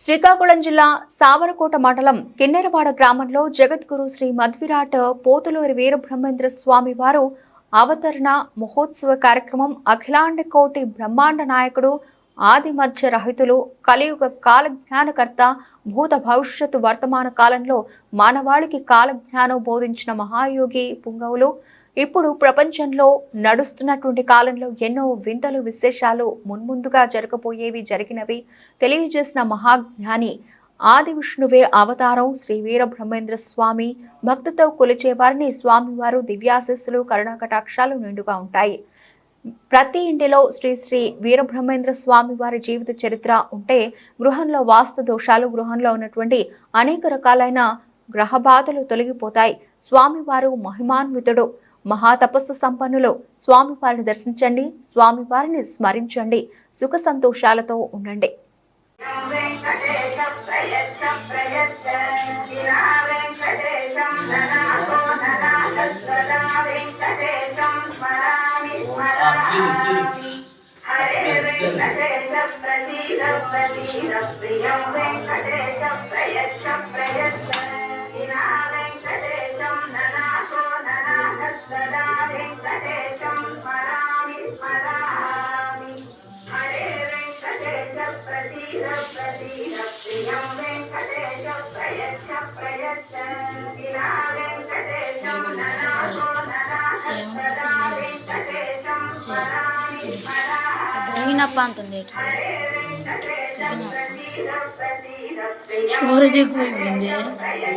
శ్రీకాకుళం జిల్లా సావరకోట మండలం కిన్నెరవాడ గ్రామంలో జగద్గురు శ్రీ మధ్విరాట్ పోతులూరి వీరబ్రహ్మేంద్ర స్వామి వారు అవతరణ మహోత్సవ కార్యక్రమం అఖిలాండ కోటి బ్రహ్మాండ నాయకుడు ఆది మధ్య రహితులు కలియుగ కాలజ్ఞానకర్త భూత భవిష్యత్తు వర్తమాన కాలంలో మానవాళికి కాలజ్ఞానం బోధించిన మహాయోగి పుంగవులు ఇప్పుడు ప్రపంచంలో నడుస్తున్నటువంటి కాలంలో ఎన్నో వింతలు విశేషాలు మున్ముందుగా జరగబోయేవి జరిగినవి. తెలియజేసిన మహాజ్ఞాని ఆది విష్ణువే అవతారం శ్రీ వీరబ్రహ్మేంద్ర స్వామి. భక్తితో కొలిచే వారిని స్వామివారు దివ్యాశస్సులు కరుణాకటాక్షాలు నిండుగా ఉంటాయి. ప్రతి ఇంటిలో శ్రీ శ్రీ వీరబ్రహ్మేంద్ర స్వామి వారి జీవిత చరిత్ర ఉంటే గృహంలో వాస్తు దోషాలు గృహంలో ఉన్నటువంటి అనేక రకాలైన గ్రహ బాధలు తొలగిపోతాయి. స్వామివారు మహిమాన్వితుడు. మహా తపస్సు సంపన్నులు స్వామివారిని దర్శించండి. స్వామివారిని స్మరించండి. సుఖ సంతోషాలతో ఉండండి. వెంకటేశ ధనాకస్వదా వెంకటేశం హరే ప్రియం వినా హరే ప్రియం స్టోరేజ్ ఎక్కువైపోయింది. వెంకటేశ